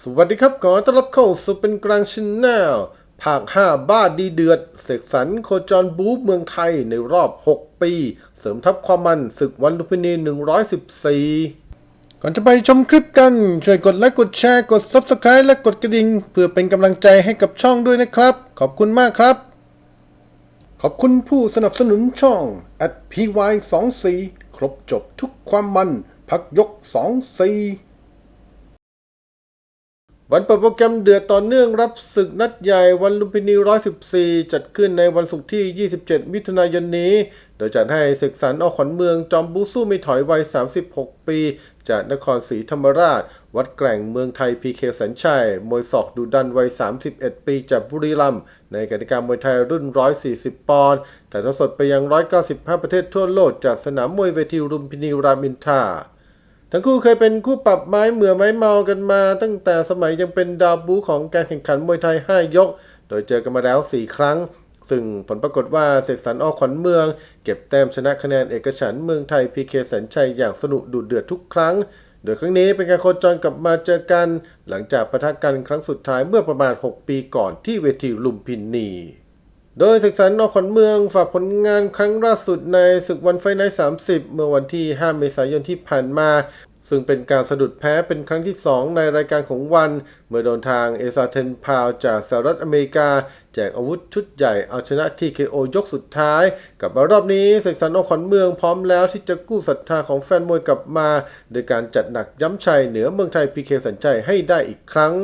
สวัสดีครับขอต้อนรับเข้าสู่เป็นกลางชินแนลภาค 5 บ้าดีเดือด เสกสรรโคจรบู๊เมืองไทยในรอบ 6 ปี เสริมทัพความมันศึกวันลุมพินี 114 ก่อนจะไปชมคลิปกัน ช่วยกดไลค์กดแชร์กด Subscribe และกดกระดิ่ง เพื่อเป็นกำลังใจให้กับช่องด้วยนะครับ ขอบคุณมากครับ ขอบคุณผู้สนับสนุนช่อง at py 2 4ครบจบทุกความมัน พักยก 2 4 วันเปิดโปรแกรมเดือดต่อเนื่องรับศึกนัดใหญ่วันลุมพินี 114 จัดขึ้นในวันศุกร์ที่ 27 มิถุนายนนี้ โดยจัดให้ศึกสรรออกขวัญเมืองจอมบูสู้ไม่ถอยวัย 36 ปี จากนครศรีธรรมราช วัดแกร่งเมืองไทยพีเคสัญชัย มวยศอกดุดันวัย 31 ปีจากบุรีรัมย์ในกติกามวยไทยรุ่น 140 ปอนด์ถ่ายทอดสดไปยัง 195 ประเทศทั่วโลกจากสนามมวยเวทีลุมพินีรามินทา ทั้งคู่เคยเป็นคู่ปรับไม้เหมือไม้เมากันมา ตั้งแต่สมัยยังเป็นดาวบูของการแข่งขันมวยไทย 5 ยก โดยเจอกันมาแล้ว 4 ครั้ง ซึ่งผลปรากฏว่าเสกสรรออกขวัญเมือง เก็บแต้มชนะคะแนนเอกฉันเมืองไทยพีเคแสนชัยอย่างสนุกดุเดือดทุกครั้ง โดยครั้งนี้เป็นการโคจรกลับมาเจอกัน หลังจากปะทะกันครั้งสุดท้ายเมื่อประมาณ 6 ปีก่อนที่เวทีลุมพินี โดยศึกษานอขวัญเมืองฝากผลงานครั้งล่าสุดในศึกวันไฟใน30 เมื่อวันที่ 5 เมษายนที่ผ่านมา ซึ่งเป็นการสะดุดแพ้เป็นครั้งที่ 2 ในรายการของวัน เมื่อโดนทางเอซาเทนพาวจากสหรัฐอเมริกา แจกอาวุธชุดใหญ่เอาชนะ TKO ยกสุดท้าย กลับมารอบนี้เสกสรรออกขวัญเมืองพร้อมแล้วที่จะกู้ศรัทธาของแฟนมวยกลับมา โดยการจัดหนักย้ำชัยเหนือเมืองไทยพีเคสัญชัยให้ได้อีกครั้ง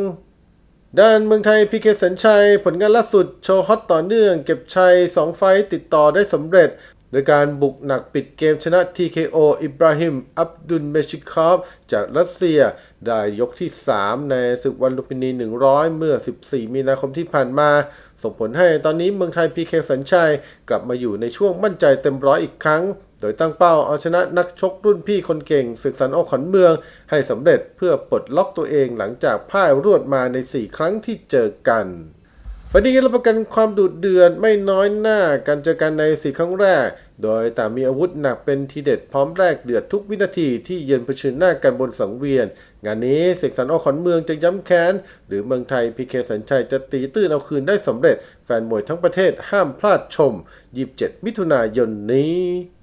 ด้านเมืองไทยพีเคสัญชัย ผลงานล่าสุดโชว์ฮอตต่อเนื่อง เก็บชัย 2 ไฟต์ติดต่อได้สำเร็จ โดยการบุกหนักปิดเกมชนะ TKO อิบราฮิม อับดุลเมชิคอฟ จากรัสเซีย ได้ยกที่ 3 ในศึกวันลุมพินี 100 เมื่อ 14 มีนาคมที่ผ่านมา ส่งผลให้ตอนนี้เมืองไทยพีเคสัญชัย กลับมาอยู่ในช่วงมั่นใจเต็มร้อยอีกครั้ง โดยตั้งเป้าเอาชนะนักชกรุ่นพี่คนเก่ง ศึกสันออกขวัญเมืองให้สำเร็จเพื่อปลดล็อกตัวเองหลังจากพ่ายรวดมาใน 4 ครั้งที่เจอกันวันนี้รับประกันความดุเดือดไม่น้อยหน้าการเจอกันในสี่ครั้งแรก โดยต่างมีอาวุธหนักเป็นทีเด็ดพร้อมแรกเดือดทุกวินาทีที่เยือนเผชิญหน้ากันบนสังเวียน งานนี้เสกสรรออขอนเมืองจะย้ำแค้น หรือเมืองไทยพีเคสัญชัยจะตีตื้นเอาคืนได้สำเร็จ แฟนมวยทั้งประเทศห้ามพลาดชม 27 มิถุนายนนี้